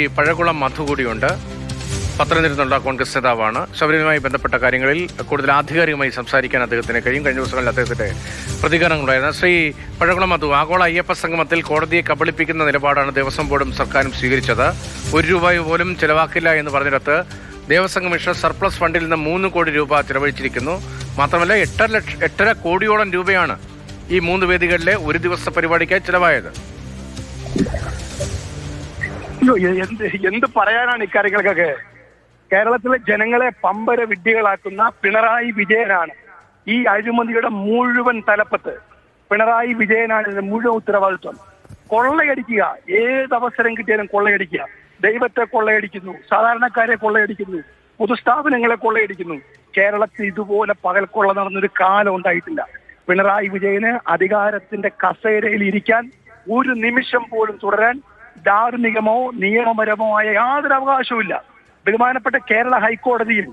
ഈ പഴകുളം മധു കൂടിയുണ്ട് പത്തനംതിരുന്നുള്ള കോൺഗ്രസ് നേതാവാണ്. ശബരിമലയുമായി ബന്ധപ്പെട്ട കാര്യങ്ങളിൽ കൂടുതൽ ആധികാരികമായി സംസാരിക്കാൻ അദ്ദേഹത്തിന് കഴിയും. കഴിഞ്ഞ ദിവസങ്ങളിൽ അദ്ദേഹത്തിന്റെ പ്രതികരണങ്ങളുണ്ടായിരുന്നു. ശ്രീ പഴകുളം മധു ആഗോള അയ്യപ്പ സംഗമത്തിൽ കോടതിയെ കബളിപ്പിക്കുന്ന നിലപാടാണ് ദേവസ്വം ബോർഡും സർക്കാരും സ്വീകരിച്ചത്. ഒരു രൂപ പോലും ചെലവാക്കില്ല എന്ന് പറഞ്ഞിടത്ത് ദേവസ്വം കമ്മീഷൻ സർപ്ലസ് ഫണ്ടിൽ നിന്ന് മൂന്ന് കോടി രൂപ ചെലവഴിച്ചിരിക്കുന്നു. മാത്രമല്ല എട്ടര ലക്ഷ എട്ടര കോടിയോളം രൂപയാണ് ഈ മൂന്ന് വേദികളിലെ ഒരു ദിവസത്തെ പരിപാടിക്കായി ചെലവായത്. എന്ത് എന്ത് പറയാനാണ് ഇക്കാര്യങ്ങൾക്കൊക്കെ? കേരളത്തിലെ ജനങ്ങളെ പമ്പര വിഡ്ഢികളാക്കുന്ന പിണറായി വിജയനാണ്. ഈ അഴിമതിയുടെ മുഴുവൻ തലപ്പത്ത് പിണറായി വിജയനാണ് ഇതിന്റെ മുഴുവൻ ഉത്തരവാദിത്വം. കൊള്ളയടിക്കുക. ഏത് അവസരം കിട്ടിയാലും കൊള്ളയടിക്കുക. ദൈവത്തെ കൊള്ളയടിക്കുന്നു. സാധാരണക്കാരെ കൊള്ളയടിക്കുന്നു. പൊതുസ്ഥാപനങ്ങളെ കൊള്ളയടിക്കുന്നു. കേരളത്തിൽ ഇതുപോലെ പകൽക്കൊള്ള നടന്നൊരു കാലം ഉണ്ടായിട്ടില്ല. പിണറായി വിജയന് അധികാരത്തിന്റെ കസേരയിൽ ഇരിക്കാൻ ഒരു നിമിഷം പോലും തുടരാൻ ധാർമ്മികമോ നിയമപരമോ ആയ യാതൊരു അവകാശവുമില്ല ബഹുമാനപ്പെട്ട കേരള ഹൈക്കോടതിയിൽ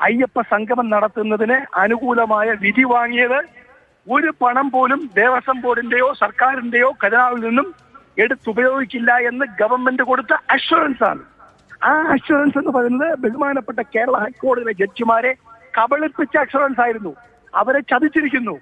അയ്യപ്പ സംഗമം നടത്തുന്നതിന് അനുകൂലമായ വിധി വാങ്ങിയത് ഒരു പണം പോലും ദേവസ്വം ബോർഡിന്റെയോ സർക്കാരിന്റെയോ ഖജനാവിൽ നിന്നും എടുത്തുപയോഗിക്കില്ല എന്ന് ഗവൺമെന്റ് കൊടുത്ത അഷുറൻസ് ആണ്. ആ അഷുറൻസ് എന്ന് പറയുന്നത് ബഹുമാനപ്പെട്ട കേരള ഹൈക്കോടതിയിലെ ജഡ്ജിമാരെ കബളിപ്പിച്ച അഷുറൻസ് ആയിരുന്നു. അവരെ ചതിച്ചിരിക്കുന്നു.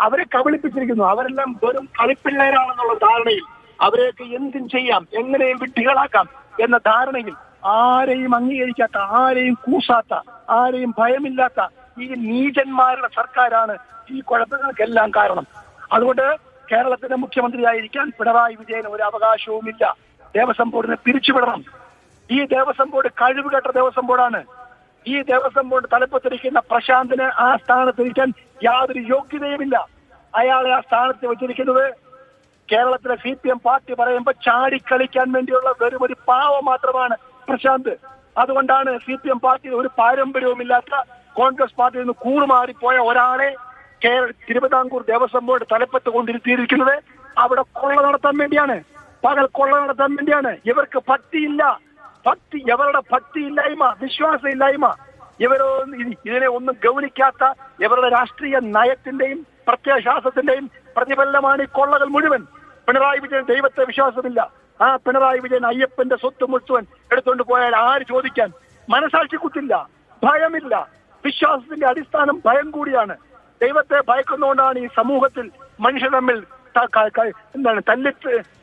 അവരെ കബളിപ്പിച്ചിരിക്കുന്നു. അവരെല്ലാം വെറും കളിപ്പിള്ളേരാണെന്നുള്ള ധാരണയിൽ അവരെയൊക്കെ എന്തും ചെയ്യാം എങ്ങനെയും വിട്ടികളാക്കാം എന്ന ധാരണയിൽ ആരെയും അംഗീകരിക്കാത്ത ആരെയും കൂസാത്ത ആരെയും ഭയമില്ലാത്ത ഈ നീചന്മാരുടെ സർക്കാരാണ് ഈ കുഴപ്പങ്ങൾക്കെല്ലാം കാരണം. അതുകൊണ്ട് കേരളത്തിന്റെ മുഖ്യമന്ത്രിയായിരിക്കാൻ പിണറായി വിജയന് ഒരു അവകാശവുമില്ല. ദേവസ്വം ബോർഡിനെ പിരിച്ചുവിടണം. ഈ ദേവസ്വം ബോർഡ് കഴിവുകെട്ട ദേവസ്വം ബോർഡാണ്. ഈ ദേവസ്വം ബോർഡ് തലപ്പത്തിരിക്കുന്ന പ്രശാന്തിന് ആ സ്ഥാനത്തിരിക്കാൻ യാതൊരു യോഗ്യതയുമില്ല. അയാളെ ആ സ്ഥാനത്ത് വെച്ചിരിക്കുന്നത് കേരളത്തിലെ സി പി എം പാർട്ടി പറയുമ്പോൾ ചാടിക്കളിക്കാൻ വേണ്ടിയുള്ള വെറും ഒരു പാവ മാത്രമാണ് പ്രശാന്ത്. അതുകൊണ്ടാണ് സി പി എം പാർട്ടിയിൽ ഒരു പാരമ്പര്യവുമില്ലാത്ത കോൺഗ്രസ് പാർട്ടിയിൽ നിന്ന് കൂറുമാറിപ്പോയ ഒരാളെ കേരള തിരുവിതാംകൂർ ദേവസ്വം ബോർഡ് തലപ്പത്ത് കൊണ്ടിരുത്തിയിരിക്കുന്നത് അവിടെ കൊള്ള നടത്താൻ വേണ്ടിയാണ്. പകൽ കൊള്ള നടത്താൻ വേണ്ടിയാണ്. ഇവർക്ക് ഭക്തിയില്ല. ഭക്തി ഇവരുടെ ഭക്തിയില്ലായ്മ വിശ്വാസമില്ലായ്മ ഇവരോ ഇതിനെ ഒന്നും ഗൗനിക്കാത്ത ഇവരുടെ രാഷ്ട്രീയ നയത്തിന്റെയും പ്രത്യയശാസ്ത്രത്തിന്റെയും പ്രതിഫലനമാണ് ഈ കൊള്ളകൾ മുഴുവൻ. പിണറായി വിജയൻ ദൈവത്തെ വിശ്വാസമില്ല. ആ പിണറായി വിജയൻ അയ്യപ്പന്റെ സ്വത്ത് മുഴുവൻ എടുത്തുകൊണ്ട് പോയാൽ ആര് ചോദിക്കാൻ? മനസാക്ഷി കുത്തില്ല ഭയമില്ല. വിശ്വാസത്തിന്റെ അടിസ്ഥാനം ഭയം കൂടിയാണ്. ദൈവത്തെ ഭയക്കുന്നതുകൊണ്ടാണ് ഈ സമൂഹത്തിൽ മനുഷ്യർ തമ്മിൽ എന്താണ് തല്ലി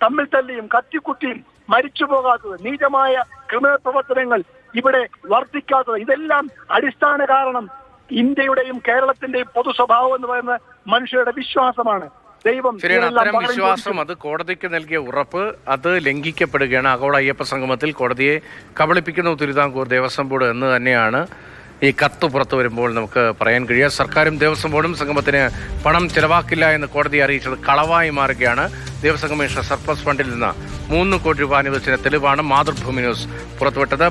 തമ്മിൽ തല്ലിയും കത്തിക്കുത്തിയും മരിച്ചു പോകാത്തത് നീചമായ ക്രിമിനൽ പ്രവർത്തനങ്ങൾ ഇവിടെ വർദ്ധിക്കാത്തത് ഇതെല്ലാം അടിസ്ഥാന കാരണം ഇന്ത്യയുടെയും കേരളത്തിന്റെയും പൊതു സ്വഭാവം എന്ന് പറയുന്ന മനുഷ്യരുടെ വിശ്വാസമാണ്. ദൈവം ശരിയാണ് അത്തരം വിശ്വാസം അത് കോടതിക്ക് നൽകിയ ഉറപ്പ് അത് ലംഘിക്കപ്പെടുകയാണ്. ആഗോള അയ്യപ്പ സംഗമത്തിൽ കോടതിയെ കബളിപ്പിക്കുന്ന തിരുവിതാംകൂർ ദേവസ്വം ബോർഡ് എന്ന് തന്നെയാണ് ഈ കത്ത് പുറത്തു വരുമ്പോൾ നമുക്ക് പറയാൻ കഴിയുക. സർക്കാരും ദേവസ്വം ബോർഡും സംഗമത്തിന് പണം ചെലവാക്കില്ല എന്ന് കോടതി അറിയിച്ചത് കളവായി മാറുകയാണ്. ദേവസ്വം കമ്മീഷണർ സർപ്ലസ് ഫണ്ടിൽ നിന്ന് മൂന്ന് കോടി രൂപ അനുവദിച്ചതിന് തെളിവാണ് മാതൃഭൂമി ന്യൂസ് പുറത്തുവിട്ടത്.